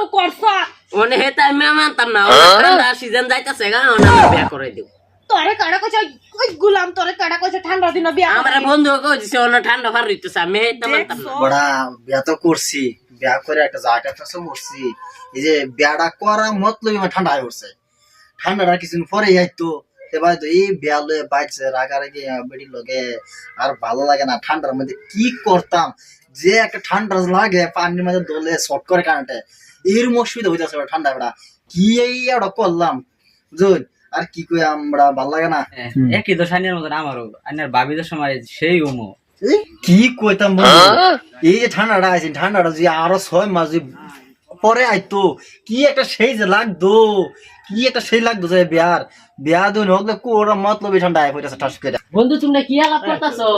শুরু করছ? মানে হেতা আমি মানতাম না। ঠান্ডা সিজন যাইতাছে গা ওনা বিয়া করে দিও তোরে কাড়া কইছে? ওই গুলাম তোরে কাড়া কইছে? ঠান্ডা দিন বিয়া আমার বন্ধু কইছে ওনা ঠান্ডা ফার হইতেছে আমি হেতা মানতাম না। বড়া বিয়া তো করছি। বিয়া করে একটা জায়গা ফেসে মরছি। এই যে বিয়াটা করা মতলবই আমার ঠান্ডা হয়ে উঠছে। ঠান্ডাটা কিছুদিন পরে আইতো। এবার তো এই বিয়া লয়ে বাইছে রাগারাগি বেড়ি লগে আর ভালো লাগে না। ঠান্ডার মধ্যে কি করতাম? যে একটা ঠান্ডা লাগে পানির মধ্যে দলে শর্ট করে কারেন্টে এরম অসুবিধা হইতেছে ঠান্ডা বেড়া। কি এই আর করলাম? বুঝুন আর কি কই আমরা ভালো লাগে না? একই তো আইনের মতন আমারও। আনার বাবিদের সময় সেই উমো। কি কইতাম বন্ধু? এই যে ঠান্ডাটা আছে ঠান্ডাটা যে আরও ছয় মাস পরে আইতো কি একটা সেই যে লাগতো? কি একটা সেই লাগতো যে বিয়ার? বিয়া দুন হোক কোরা মতলবই ঠান্ডা পড়েছে ঠাস করে। বন্ধু তোমরা কি আলাপ করতাছো?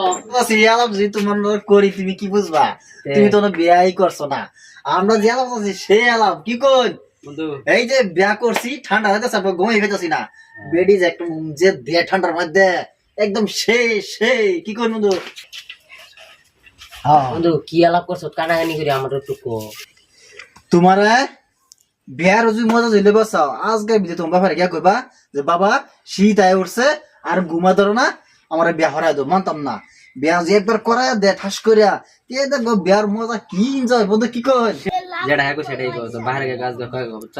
আছি আলাপ যে তোমার করি তুমি কি বুঝবা? তুমি তো বিয়াই করছ না। আমরা যে আলাপ আছি সেই আলাপ কি কই? বন্ধু। এই যে বিয়া করছি ঠান্ডা হইতেছে ঘুমাই ফেতেছি না। বেডি যে একটু যে দে ঠান্ডার মধ্যে একদম সেই সেই কি কই বন্ধু? হ্যাঁ বন্ধু কি আলাপ করছ? কানাকানি করে আমার একটু কো। তোমার বিয়ার যদি মজা দিলে বসাও আজকে বিদে তোমার বাবার গিয়া কইবা যে বাবা শীত আয় উঠছে আর ঘুমা ধরো না আমার বিয়া হরাই দো মানতাম না। বিয়া যে একবার করায় দে ঠাস করিয়া তে দেখো বিয়ার মজা কি এনজয় বন্ধু কি কই যেটা হ্যাঁ সেটাই কো তো বাহিরে গিয়ে গাছ দেখো বুঝছ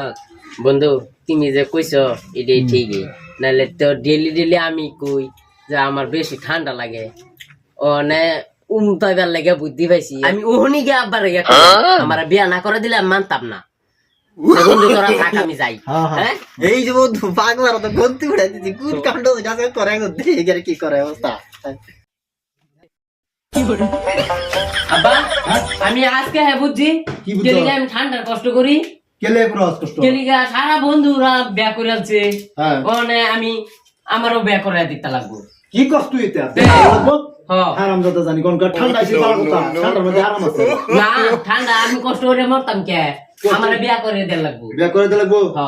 বন্ধু তুমি যে কইছো এটাই ঠিকই নাহলে তো ডেলি ডেলি আমি কই যে আমার বেশি ঠান্ডা লাগে। ও নে উম পাইবার লাগে বুদ্ধি পাইছি। আমি ওহনি গে আব্বার আমার বিয়া না করে দিলে আমি মানতাম না। এই যে বন্ধু পাগলার তো গন্তি কুট কাণ্ড করে দেখে কি করে অবস্থা। আব্বা আমি আজকে হ্যাঁ বুঝছি আমি ঠান্ডার কষ্ট করি। কেলে পুরো সারা বন্ধুরা বিয়া করে আছে হ্যাঁ। ওনে আমি আমারও বিয়া করে দিতে লাগবো। কি কষ্ট এতে আছে? জানি কোন ঠান্ডা আমি কষ্ট করে মরতাম কে? আমার বিয়া করে দিতে লাগবো। বিয়া করে দিলে গো হ।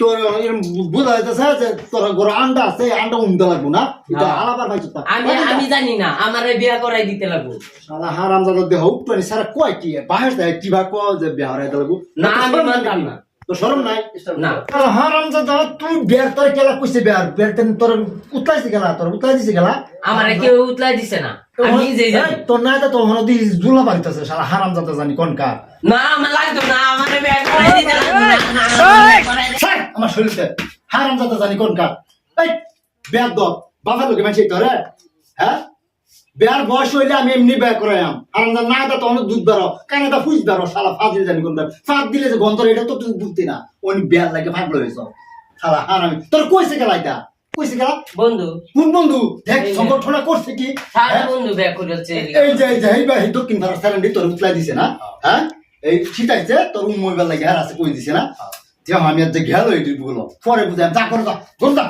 তোর এরম বুঝা যাইতেছে যে তোর ঘরে আন্ডা আছে এই আন্ডা উমতে লাগবো না? এটা। আলাদা পাইছো আমি আমি জানি না আমার বিয়া করাই দিতে লাগবো। সারা হারাম যাতে দেহ উঠপানি সারা কয় কি? বাহির কি ভাগ কয় যে বিয়া হরাই গো না আমি মানতাম না। তো শরম নাই? না। হারাম যাতে তুই বিয়ার তোর কেলা কইছে বিয়ার বিয়ার তেন তোর উতলাইছে গেলা তোর উতলাই দিছে গেলা আমার কেউ উতলাই দিছে না। আমি নিজেই জানি। তো তোর মনে দি জুলা বাড়িতেছে সারা হারাম যাতে জানি কোন কার? না আমার লাগতো না আমার দিতে না। শরীরতে। হারাম জানি কোন কার? এই দব বাবার লোকে মানছি হ্যাঁ? বেয়ার বয়স হইলে আমি এমনি বেয়া করাইম হারাম জান না দা তো অনেক দুধ বেরো কানে দা ফুস বেরো শালা ফাঁদ দিলে জানি কোন কার ফাঁদ দিলে যে গন্ধ এটা তো তুই বুঝতি না। ওই বেয়ার লাগে ফাঁকলো হয়েছ শালা হারামি। তোর কইছে গেলা এটা? কইছে গেলা? বন্ধু। কোন বন্ধু? দেখ সংগঠনটা করছে কি? সারা হ্যাঁ? বন্ধু করেছে এই যে এই যে এই বা এই দক্ষিণ ভারত সারেন্ডি তোর উতলাই দিছে না? হ্যাঁ? এই ছিটাইছে তোর মোবাইল লাগে আর আছে কই দিছে না? যে আমি আর যে গেল এই গুলো পরে বুঝাই যা করে যা কোন যা।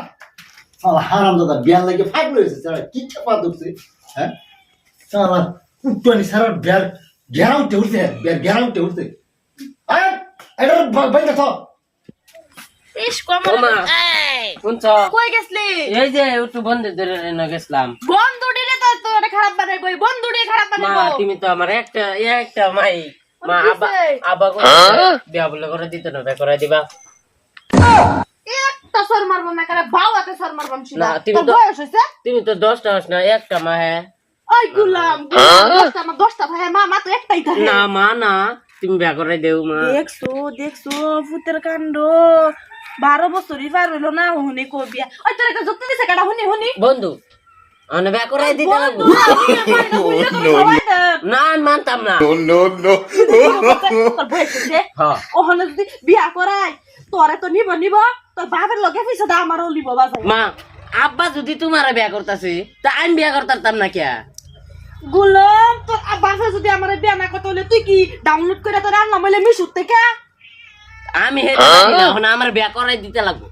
হারাম দাদা বিয়ার লাগে রয়েছে সারা কি চাপা ধরছে? হ্যাঁ? সারা আয় এটা বাইরে ইস কম শুনছ? কই গেছলি? এই যে একটু বন্ধু ধরে রেনে গেছিলাম। বন্ধু দিলে তো তোরে খারাপ বানাই কই বন্ধু দিয়ে খারাপ মা তুমি তো আমার একটা একটা মাই। মা কি আবা আবা করে বিয়া বলে করে দিত না করে দিবা। একটা সর মারবো না করে বাউ একটা সর মারবাম ছিল না, তুমি তোর তো- বয়স হইছে তুমি তো দশটা হস না একটা মা হ্যাঁ। ওই গুলাম গুলাম, দশটা আমার দশটা ভাই মা মা তো একটাই থাকে না মা না তুমি বিয়া করে দেও মা। দেখছ দেখছ ভূতের কাণ্ড। বারো বছরই পার হইল না হুনি কবিয়া ওই তোর একটা যুক্তি দিছে কাটা হুনি হুনি। বন্ধু আমি বিয়া করে দিতে লাগবো। না মানতাম না। হ্যাঁ। ওখানে যদি বিয়া করাই তোরে তো নিব নিব। তোর বাপের লগে পয়সা দা আমারও নিব বাজার মা আব্বা যদি তোমার বিয়া করতেছে তা আমি বিয়া করতাম না কে গুলাম তোর বাপে যদি আমার বিয়া না করতে হলে তুই কি ডাউনলোড করে তোর আনলাম হইলে মিশুর থেকে? আমি হেঁটে এখন আমার বিয়া করাই দিতে লাগবো।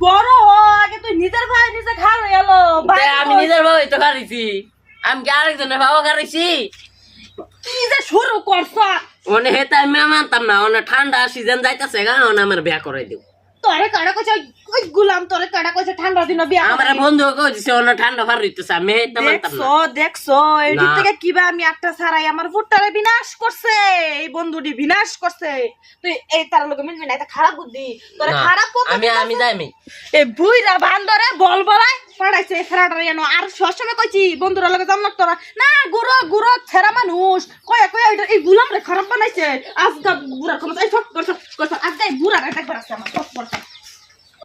বড় হ, আগে তুই নিজের ভাই নিজে ঘর হয়ে গেল আমি নিজের ভাবে তো হারিছি আমি কি আরেকজনের ভাবা হারাইছি কি যে শুরু করছ? মানে হেতা আমি মানতাম না ঠান্ডা সিজন যাইতেছে গা আমার বিয়া করাই দেব। কইছে ওই গুলাম তোরে কাটা কইছে দিন বিয়া আমার করবি। বন্ধু কইছে অন্য ঠান্ডা ভার হইতেছে আমি এটা মানতাম না। দেখছ এদিক না। থেকে কিবা আমি একটা ছাড়াই আমার বিনাশ করছে এই বন্ধুটি বিনাশ করছে। তুই এই তার লোক মিলবি না এটা খারাপ বুদ্ধি। তোরে খারাপ কথা আমি আমি যাই আমি এই বুইরা বান্দরে বল পড়াইছে ফেরাটারে এনো আর সবসময় কইছি বন্ধুরা লগে জাম তোরা। না গুরো গুরো ছেড়া মানুষ। কয়ে কয়ে এটা এই গুলাম রে খারাপ বানাইছে। আজকা বুড়া কমস এই সব করছ করছ এই বুড়া রে আছে আমার সব করছ